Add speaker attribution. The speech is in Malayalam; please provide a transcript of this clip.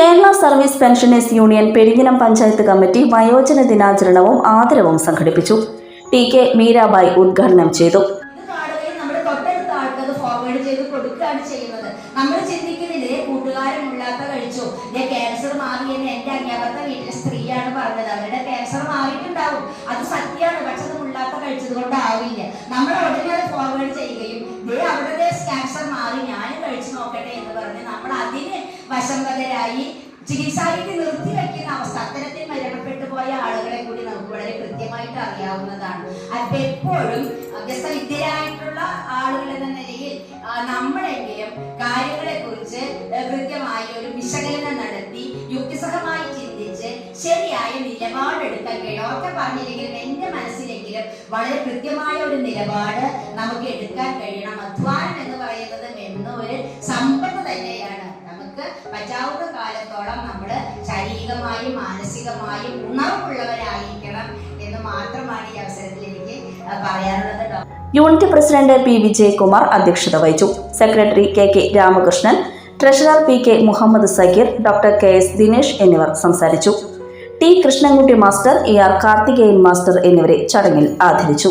Speaker 1: Kerala service pensioners union Peringanam panchayat committee വയോജന ദിനാചരണവും ആദരവും സംഘടിപ്പിച്ചു. ടി കെ മീരാബായി ഉദ്ഘാടനം ചെയ്തു.
Speaker 2: നമ്മൾ കഴിച്ചു? ക്യാൻസർ വീട്ടിലെ സ്ത്രീയാണ് പറഞ്ഞത്. ക്യാൻസർ അത് നമ്മൾ ഉടനെ ഫോർവേഡ് ചെയ്യുകയും ദേ അവരുടെ ക്യാൻസർ മാറി ഞാനും കഴിച്ചു നോക്കട്ടെ എന്ന് പറഞ്ഞ് വശംവദരായി ചികിത്സാരീതി നിർത്തിവെക്കുന്ന അവസ്ഥ. അത്തരത്തിൽ മരണപ്പെട്ടു പോയ ആളുകളെ കൂടി നമുക്ക് വളരെ കൃത്യമായിട്ട് അറിയാവുന്നതാണ്. അപ്പൊ എപ്പോഴും വ്യസ്തവിദ്യരായിട്ടുള്ള ആളുകൾ എന്ന നിലയിൽ നമ്മളെങ്കിലും കാര്യങ്ങളെ കുറിച്ച് കൃത്യമായ ഒരു വിശകലനം നടത്തി യുക്തിസഹമായി ചിന്തിച്ച് ശരിയായ നിലപാടെടുക്കാൻ ഒക്കെ പറഞ്ഞില്ലെങ്കിലും എന്റെ മനസ്സിലെങ്കിലും വളരെ കൃത്യമായ ഒരു നിലപാട് നമുക്ക് എടുക്കാൻ കഴിയണം. അധ്വാനം എന്ന് പറയുന്നത് പറ്റാവുന്ന കാലത്തോളം നമ്മൾ ശാരീരികമായും മാനസികമായും ഉണർവുള്ളവരായിരിക്കണം എന്ന് മാത്രമാണ് ഈ അവസരത്തിൽ എനിക്ക് പറയാനുള്ളത്
Speaker 1: യൂണിറ്റ് പ്രസിഡന്റ് പി. വിജയകുമാർ അധ്യക്ഷത വഹിച്ചു. Secretary K. K. Ramakrishnan treasurer P. K. Muhammad Zakir doctor K. S. Dinesh എന്നിവർ സംസാരിച്ചു. T. Krishnankutty master A. R. Karthikeyan master എന്നിവരെ ചടങ്ങിൽ ആദരിച്ചു.